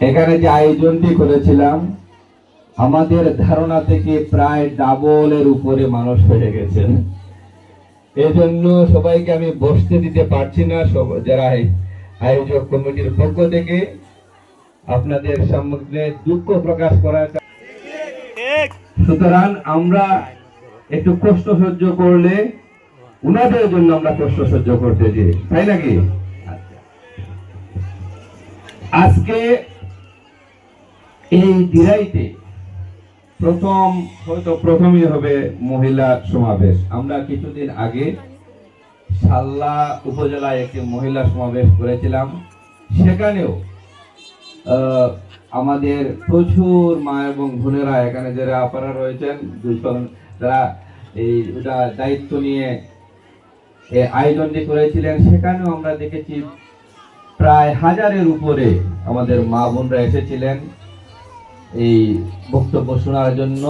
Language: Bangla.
এখানে যে আয়োজনটি করেছিলাম, আমাদের ধারণা থেকে প্রায় ডাবলের উপরে মানুষ হয়ে গেছেন এই জন্য সবাইকে আমি বসতে দিতে পারছি না, সব যারা আয়োজক কমিটির পক্ষ থেকে। আপনাদের সামনে দুঃখ প্রকাশ করার সুতরাং আমরা একটু কষ্ট সহ্য করলে উনাদের জন্য আমরা কষ্ট সহ্য করতে যে তাই নাকি? আজকে এই দিরাইতে প্রথম, হয়তো প্রথমই হবে মহিলা সমাবেশ। আমরা কিছুদিন আগে সাল্লা উপজেলায় একটি মহিলা সমাবেশ করেছিলাম। সেখানেও আমাদের প্রচুর মা এবং বোনেরা এখানে যারা আপারা রয়েছেন দুজন যারা এই ওটা দায়িত্ব নিয়ে আয়োজনটি করেছিলেন, সেখানেও আমরা দেখেছি প্রায় হাজারের উপরে আমাদের মা বোনরা এসেছিলেন। এই বক্তব্য শোনার জন্য